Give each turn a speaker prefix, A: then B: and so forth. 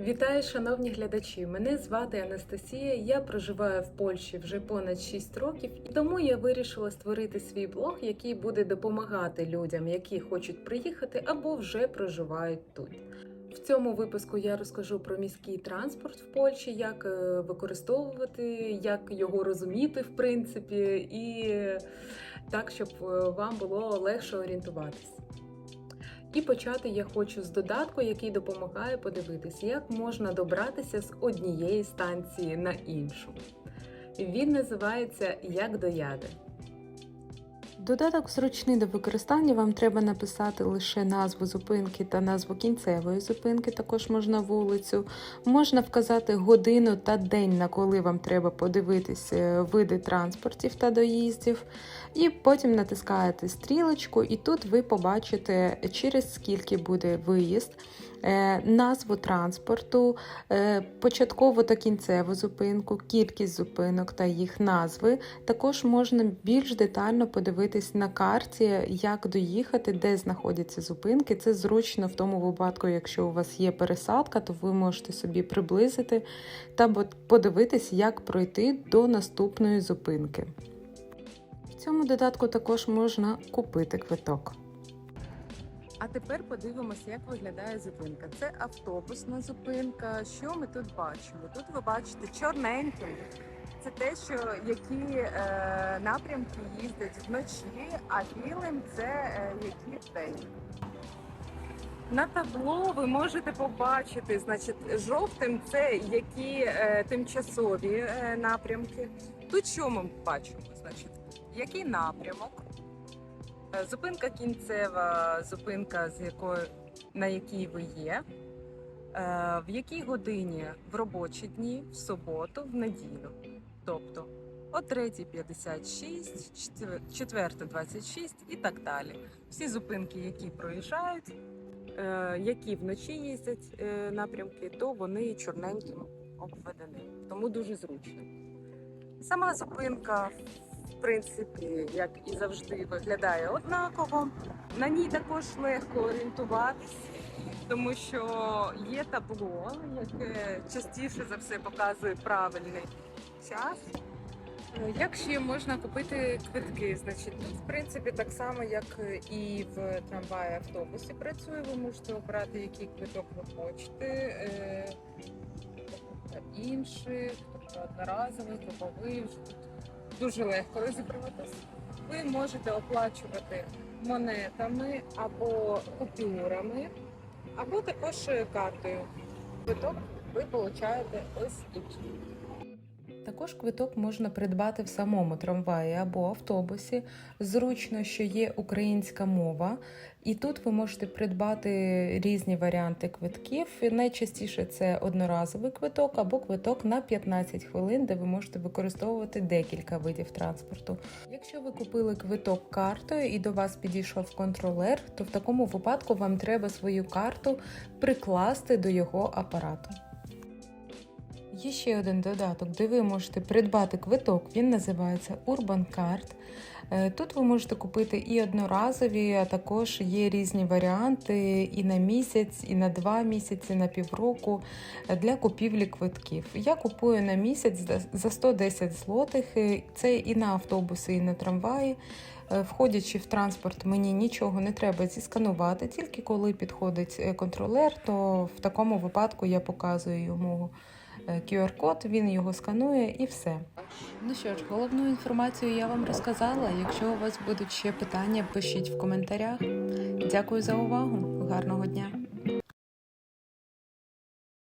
A: Вітаю, шановні глядачі! Мене звати Анастасія. Я проживаю в Польщі вже понад 6 років, і тому я вирішила створити свій блог, який буде допомагати людям, які хочуть приїхати або вже проживають тут. В цьому випуску я розкажу про міський транспорт в Польщі, як е, використовувати, як його розуміти, в принципі, і так, щоб е, вам було легше орієнтуватись. І почати я хочу з додатку, який допомагає подивитись, як можна добратися з однієї станції на іншу. Він називається Як дояде. Додаток зручний до використання. Вам треба написати лише назву зупинки та назву кінцевої зупинки. Також можна вулицю. Можна вказати годину та день, на коли вам треба подивитись е, види транспортів та доїздів. І потім натискаєте стрілочку, і тут ви побачите, через скільки буде виїзд, е, назву транспорту, е, початкову та кінцеву зупинку, кількість зупинок та їх назви. Також можна більш детально подивитись на карті, як доїхати, де знаходяться зупинки. Це зручно в тому випадку, якщо у вас є пересадка, то ви можете собі приблизити та подивитись, як пройти до наступної зупинки. В цьому додатку також можна купити квиток. А тепер подивимося, як виглядає зупинка. Це автобусна зупинка. Що ми тут бачимо? Тут ви бачите чорненьким. Це те, що які е, напрямки їздять вночі, а білим це е, які вдень. На табло ви можете побачити, значить, жовтим це які е, тимчасові е, напрямки. Тут що ми бачимо? Значить, який напрямок? Е, Зупинка кінцева, зупинка, з якої на якій ви є. Е, В якій годині в робочі дні, в суботу, в неділю. Тобто о 3.56, 4.26 і так далі. Всі зупинки, які проїжджають, е, які вночі їздять е, напрямки, то вони чорненьким обведені. Тому дуже зручно. Сама зупинка, в принципі, як і завжди, виглядає однаково. На ній також легко орієнтуватися, тому що є табло, яке частіше за все показує правильний час. Е, Як ще можна купити квитки? Значить, в принципі так само, як і в трамваї автобусі працює. Ви можете обрати, який квиток ви хочете. е, інший, тобто одноразовий, груповий. Дуже легко розібратися. Ви можете оплачувати монетами або купюрами, або також картою. Квиток ви получаєте ось тут. Також квиток можна придбати в самому трамваї або автобусі. Зручно, що є українська мова, і тут ви можете придбати різні варіанти квитків. Найчастіше це одноразовий квиток або квиток на 15 хвилин, де ви можете використовувати декілька видів транспорту. Якщо ви купили квиток картою і до вас підійшов контролер, то в такому випадку вам треба свою карту прикласти до його апарату. Є ще один додаток, де ви можете придбати квиток. Він називається Urban Card. Е, Тут ви можете купити і одноразові, а також є різні варіанти і на місяць, і на два місяці, на півроку е, для купівлі квитків. Я купую на місяць за- за 110 злотих. Е, Це і на автобуси, і на трамваї. Входячи в транспорт, мені нічого не треба зісканувати. Тільки коли підходить контролер, то в такому випадку я показую йому QR-код, він його сканує і все. Ну що ж, головну інформацію я вам розказала. Якщо у вас будуть ще питання, пишіть в коментарях. Дякую за увагу. Гарного дня!